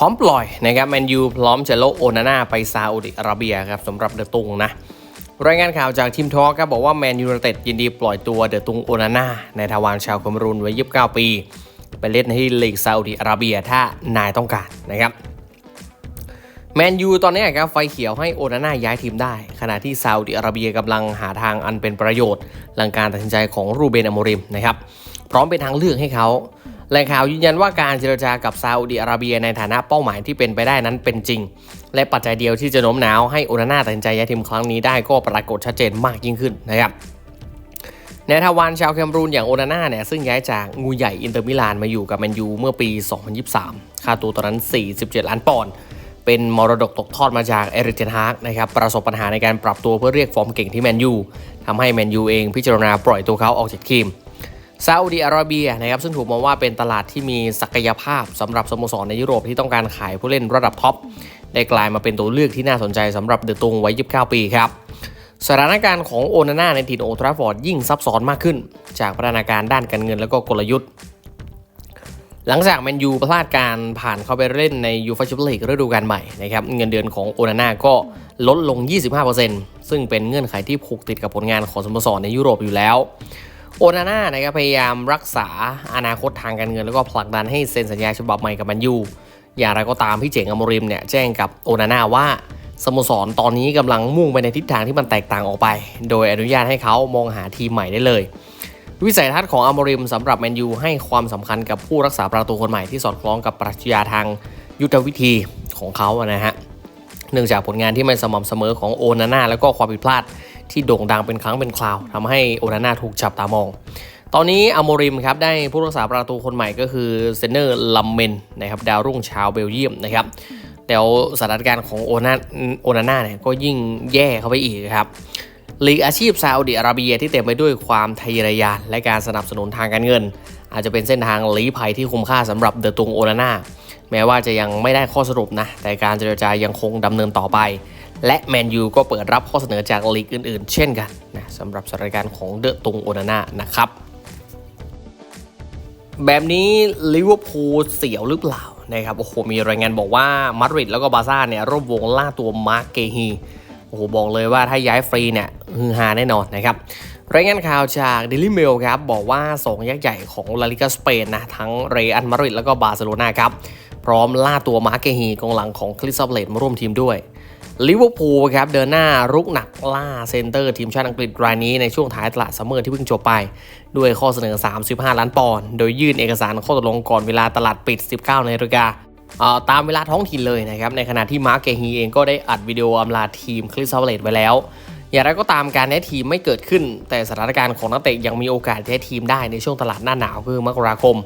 พร้อมปล่อยนะครับแมนยูพร้อมจะโลโอนาน่าไปซาอุดิอาระเบียครับสำหรับเดอะตุงนะรายงานข่าวจากทีมทอกครับบอกว่าแมนยูเต็ดยินดีปล่อยตัวเดอะตุงโอนาน่าในทวารชาวเคมรูนวัย29 ปี ไปเล่นที่ลีกซาอุดิอาระเบียถ้านายต้องการนะครับแมนยูตอนนี้ครับไฟเขียวให้โอนาน่าย้ายทีมได้ ขณะที่ซาอุดิอาระเบียกำลังหาทางอันเป็นประโยชน์ หลังการตัดสินใจของรูเบนอโมริมนะครับพร้อมเป็นทางเลือกให้เขา แหล่งข่าวยืนยันว่าการเจรจากับซาอุดิอาระเบียในฐานะเป้าหมายที่เป็นไปได้นั้นเป็นจริง และปัจจัยเดียวที่จะโน้มน้าวให้โอนาน่าตัดสินใจย้ายทีมครั้งนี้ได้ก็ปรากฏชัดเจนมากยิ่งขึ้นนะครับในทวารชาวแคมรูนอย่างโอนาน่าเนี่ยซึ่งย้ายจากงูใหญ่อินเตอร์มิลานมาอยู่กับแมนยูเมื่อปี 2023 ค่าตัวตอนนั้น 47 ล้านปอนด์เป็นมรดกตกทอดมาจากเอริกเทนฮาร์กนะครับประสบปัญหาในการปรับตัวเพื่อเรียกฟอร์มเก่งที่แมนยูทำให้แมนยูเองพิจารณาปล่อยตัวเขาออกจากทีม ซาอุดีอาระเบียนะครับซึ่งถูกมองว่าเป็นตลาดที่มีศักยภาพสำหรับสโมสรในยุโรปที่ต้องการขายผู้เล่นระดับท็อปได้กลายมาเป็นตัวเลือกที่น่าสนใจสำหรับเดอะตุงวัย 29 ปีครับสถานการณ์ของโอนาน่าในถิ่นโอทราฟอร์ดยิ่งซับซ้อนมากขึ้น จากพัฒนาการด้านการเงินและก็กลยุทธ์ หลังจากแมนยูพลาดการผ่านเข้าไปเล่นในยูฟาแชมเปี้ยนลีกฤดูกาลใหม่นะครับเงินเดือนของโอนาน่าก็ลดลง 25%ซึ่งเป็นเงื่อนไขที่ผูกติดกับผลงานของสโมสรในยุโรปอยู่แล้ว โอนาน่านะครับพยายามรักษาอนาคตทางการเงิน แล้วก็ผลักดันให้เซ็นสัญญาฉบับใหม่กับแมันยูอย่างไรก็ตามพี่เจ๋งอมริมเนี่ยแจ้งกับโอนาน่าว่าสโมสรตอนนี้กำลังมุ่งไปในทิศทางที่มันแตกต่างออกไป โดยอนุญาตให้เขามองหาทีมใหม่ได้เลย วิสัยทัศน์ของอมริมสำหรับแมนยูให้ความสำคัญกับผู้รักษาประตูคนใหม่ที่สอดคล้องกับปรัชญาทางยุทธวิธีของเขานะฮะเนื่องจากผลงานที่ไม่สม่ำเสมอของโอนาน่าแล้วก็ความผิดพลาด ที่โด่งดังเป็นครั้งเป็นคราวทำให้โอนาน่าถูกจับตามอง ตอนนี้อโมริมครับได้ผู้รักษาประตูคนใหม่ก็คือเซนเนอร์ลัมเมนนะครับดาวรุ่งชาวเบลเยียมนะครับแล้วสถานการณ์ของโอนาโอนาน่าเนี่ยก็ยิ่งแย่เข้าไปอีกครับลีกอาชีพซาอุดิอาระเบียที่เต็มไปด้วยความทะเยอทะยานและการสนับสนุนทางการเงิน อาจจะเป็นเส้นทางลี้ภัยที่คุ้มค่าสำหรับเดอะตุงโอนาน่าแม้ว่าจะยังไม่ได้ข้อสรุปนะ แต่การเจรจายังคงดำเนินต่อไป และแมนยูก็เปิดรับข้อเสนอจากลีกอื่นๆ เช่นกันนะสำหรับสถานการณ์ของเดอะตุงโอนาน่านะครับ แบบนี้ลิเวอร์พูลเสียวหรือเปล่านะครับโอ้โหมีรายงานบอกว่ามาดริดแล้วก็บาร์ซ่าเนี่ยร่วมวงล่าตัวมาร์กเกฮีโอ้โหบอกเลยว่าถ้าย้ายฟรีเนี่ยฮือฮาแน่นอนนะครับรายงานข่าวจาก Daily Mail ครับบอกว่าสองยักษ์ใหญ่ของลาลิกาสเปนนะทั้งเรอัลมาดริดแล้วก็บาร์เซโลนาครับพร้อมล่าตัวมาร์เกฮีกองหลังของคริสตัลเลตมาร่วมทีมด้วย ลิเวอร์พูลครับเดินหน้ารุกหนักล่าเซนเตอร์ทีมชาติอังกฤษรายนี้ในช่วงท้ายตลาดซัมเมอร์ที่เพิ่งจบไป ด้วยข้อเสนอ 35 ล้านปอนด์โดยยื่นเอกสารข้อตกลงก่อนเวลาตลาดปิด 19นาฬิกาเอ่อตามเวลาท้องถิ่นเลยนะครับ ในขณะที่มาร์เกฮีเองก็ได้อัดวิดีโออำลาทีมคริสตัลเลตไว้แล้ว อย่างไรก็ตามการแย้ทีมไม่เกิดขึ้น แต่สถานการณ์ของนักเตะยังมีโอกาสแย้ทีมได้ในช่วงตลาดหน้าหนาวคือมกราคม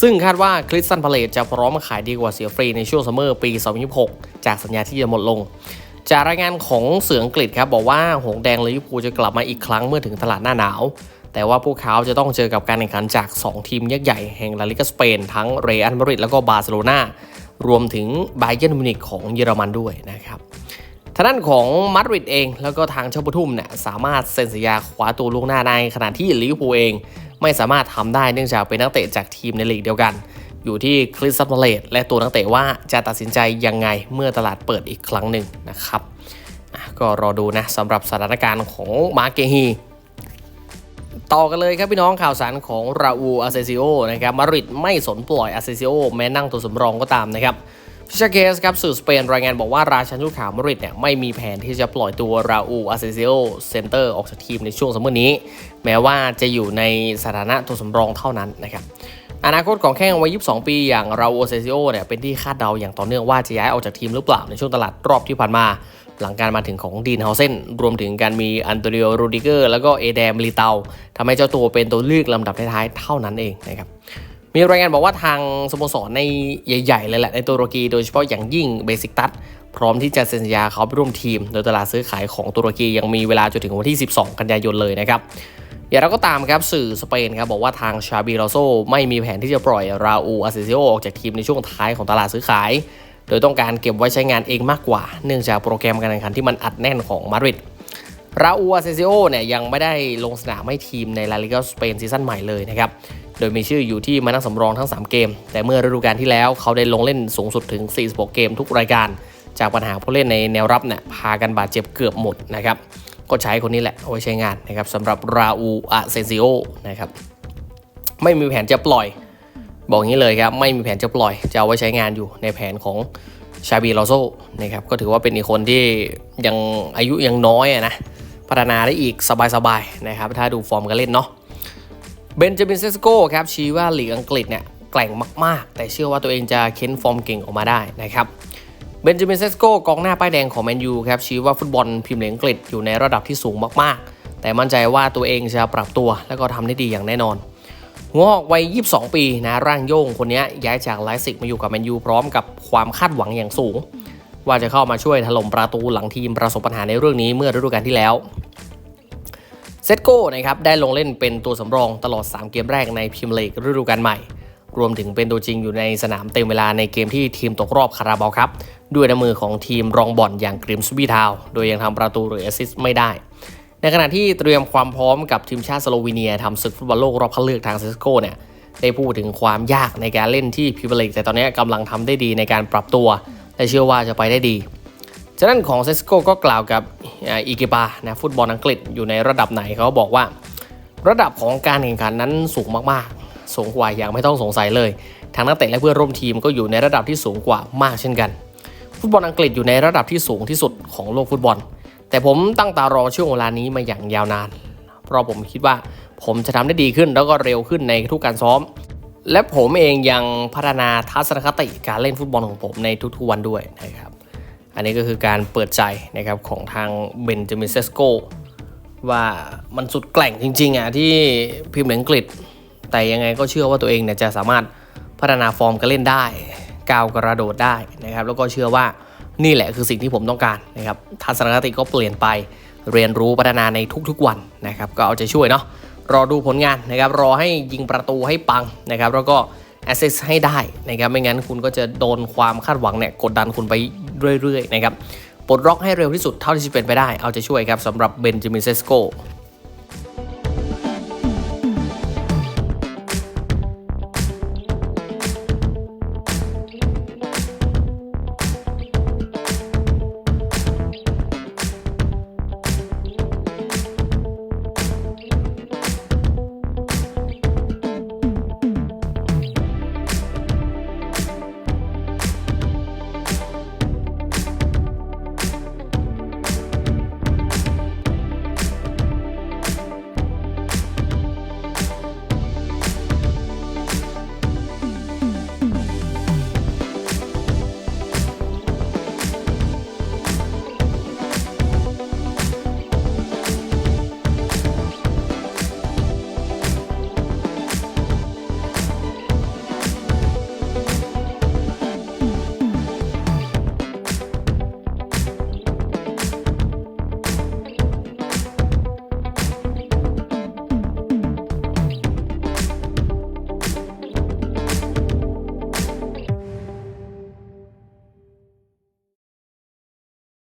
ซึ่งคาดว่าคริสตันพาเลตจะพร้อมมาขายดีกว่าเสียฟรีในช่วงซัมเมอร์ปี 2026 จากสัญญาที่จะหมดลง จากรายงานของเสืออังกฤษครับบอกว่าหงแดงลิเวอร์พูลจะกลับมาอีกครั้งเมื่อถึงตลาดหน้าหนาว แต่ว่าพวกเขาจะต้องเจอกับการแข่งขันจาก 2 ทีมยักษ์ใหญ่แห่งลาลิกาสเปน ทั้งเรอัลมาดริดแล้วก็บาร์เซโลนารวมถึงไบเยนมิวนิกของเยอรมันด้วยนะครับทางด้านของมาดริดเอง แล้วก็ทางเชาปทุ่มเนี่ยสามารถเซ็นสัญญาคว้าตัวล่วงหน้าในขณะที่ลิเวอร์พูลเอง ไม่สามารถทำได้เนื่องจากเป็นนักเตะจากทีมในลีกเดียวกัน อยู่ที่คริสตัลเลตและตัวนักเตะว่าจะตัดสินใจยังไงเมื่อตลาดเปิดอีกครั้งหนึ่งนะครับ ก็รอดูนะสำหรับสถานการณ์ของมาเกฮีต่อกันเลยครับพี่น้องข่าวสารของราอูอาเซซิโอนะครับมาดริดไม่สนปล่อยอาเซซิโอแม้นั่งตัวสำรองก็ตามนะครับฟิชเคสครับสื่อสเปนรายงานบอกว่าราชันชุขาวมาดริดเนี่ยไม่มีแผนที่จะปล่อยตัวราอูอาเซซิโอเซนเตอร์ออกจากทีมในช่วงซัมมอร์นี้ แม้ว่าจะอยู่ในสถานะตัวสำรองเท่านั้นนะครับ อนาคตของแข้งวัย 22 ปีอย่างราอูอเซซิโอเนี่ยเป็นที่คาดเดาอย่างต่อเนื่องว่าจะย้ายออกจากทีมหรือเปล่าในช่วงตลาดรอบที่ผ่านมา หลังการมาถึงของดีนเฮาเซนรวมถึงการมีอันโตนิโอรูดิเกอร์แล้วก็เอเดมลิเตาทำให้เจ้าตัวเป็นตัวเลือกลำดับท้ายๆเท่านั้นเองนะครับมีรายงานบอกว่าทางสโมสรในใหญ่ๆเลยแหละในตุรกีโดยเฉพาะอย่างยิ่งเบสิกตัสพร้อมที่จะเซ็นสัญญาเขาไปร่วมทีม โดยตลาดซื้อขายของตุรกียังมีเวลาจนถึงวันที่ 12 กันยายนเลยนะครับ อย่างไรก็ตามครับสื่อสเปนครับบอกว่าทางชาบิโรโซไม่มีแผนที่จะปล่อยราอูอาเซซิโอออกจากทีมในช่วงท้ายของตลาดซื้อขาย โดยต้องการเก็บไว้ใช้งานเองมากกว่า เนื่องจากโปรแกรมการแข่งขันที่มันอัดแน่นของมาดริดราอูอาเซซิโอเนี่ยยังไม่ได้ลงสนามให้ทีมในลาลิกาสเปนซีซั่นใหม่เลยนะครับโดยมีชื่ออยู่ที่มานั่งสำรองทั้ง 3 เกม แต่เมื่อฤดูกาลที่แล้วเขาได้ลงเล่นสูงสุดถึง 46 เกมทุกรายการ จากปัญหาผู้เล่นในแนวรับเนี่ยพากันบาดเจ็บเกือบหมดนะครับ ก็ใช้คนนี้แหละเอาไว้ใช้งานนะครับสำหรับราอูอาเซซิโอนะครับไม่มีแผนจะปล่อย บอกงี้เลยครับ ไม่มีแผนจะปล่อย จะเอาไว้ใช้งานอยู่ในแผนของชาบีลอโซนะครับก็ถือว่าเป็นอีกคนที่ยังอายุยังน้อยอะนะพัฒนาได้อีกสบายๆนะครับถ้าดูฟอร์มการเล่นเนาะเบนจามินเซสโกครับชี้ว่าหลีกอังกฤษเนี่ยแกร่งมาก ๆ แต่เชื่อว่าตัวเองจะเค้นฟอร์มเก่งออกมาได้นะครับ บนจามินเซสโกกองหน้าป้ายแดงของแมนยูครับชี้ว่าฟุตบอลพรีเมียร์ลีกอังกฤษอยู่ในระดับที่สูงมากๆ แต่มั่นใจว่าตัวเองจะปรับตัวและก็ทำได้ดีอย่างแน่นอนหัวหอกวัย 22 ปีนะร่างโย่งคนนี้ย้ายจากไลซิกมาอยู่กับแมนยูพร้อมกับความคาดหวังอย่างสูง ว่าจะเข้ามาช่วยถล่มประตูหลังทีมประสบปัญหาในเรื่องนี้เมื่อฤดูกาลที่แล้วเซตโก้นะครับได้ลงเล่นเป็นตัวสำรองตลอด 3 เกมแรกในพรีเมียร์ลีกฤดูกาลใหม่ รวมถึงเป็นตัวจริงอยู่ในสนามเต็มเวลาในเกมที่ทีมตกรอบคาราบาวครับ ด้วยน้ำมือของทีมรองบอลอย่างกริมสบีทาว โดยยังทำประตูหรือแอสซิสต์ไม่ได้ ในขณะที่เตรียมความพร้อมกับทีมชาติสโลวีเนียทำศึกฟุตบอลโลกรอบคัดเลือกทางเซสโก้เนี่ยได้พูดถึงความยากในการเล่นที่พรีเมียร์ลีกแต่ตอนนี้กำลังทำได้ดีในการปรับตัว และเชื่อว่าจะไปได้ดีฉะนั้นของเซสโกก็กล่าวกับอ่าอีเกปานะฟุตบอลอังกฤษอยู่ในระดับไหนเขาบอกว่า ระดับของการแข่งขันนั้นสูงมาก สูงกว่าอย่างไม่ต้องสงสัยเลย ทางนักเตะและเพื่อนร่วมทีมก็อยู่ในระดับที่สูงกว่ามากเช่นกัน ฟุตบอลอังกฤษอยู่ในระดับที่สูงที่สุดของโลกฟุตบอล แต่ผมตั้งตารอช่วงเวลานี้มาอย่างยาวนาน เพราะผมคิดว่าผมจะทำได้ดีขึ้นแล้วก็เร็วขึ้นในทุกการซ้อม และผมเองยังพัฒนาทัศนคติการเล่นฟุตบอลของผมในทุกๆวันด้วยนะครับ อันนี้ก็คือการเปิดใจนะครับของทางเบนจามินเซสโกว่ามันสุดแกล่งจริงๆอะที่พิมพ์อังกฤษ แต่ยังไงก็เชื่อว่าตัวเองเนี่ยจะสามารถพัฒนาฟอร์มการเล่นได้ก้าวกระโดดได้นะครับ แล้วก็เชื่อว่านี่แหละคือสิ่งที่ผมต้องการนะครับทัศนคติก็เปลี่ยนไปเรียนรู้พัฒนาในทุกๆวันนะครับ ก็เอาใจช่วยเนาะรอดูผลงานนะครับ รอให้ยิงประตูให้ปังนะครับ แล้วก็แอสเซสให้ได้นะครับ ไม่งั้นคุณก็จะโดนความคาดหวังเนี่ยกดดันคุณไปเรื่อยๆนะครับปลดล็อกให้เร็วที่สุดเท่าที่จะเป็นไปได้ เอาใจช่วยครับสำหรับเบนจามินเซสโก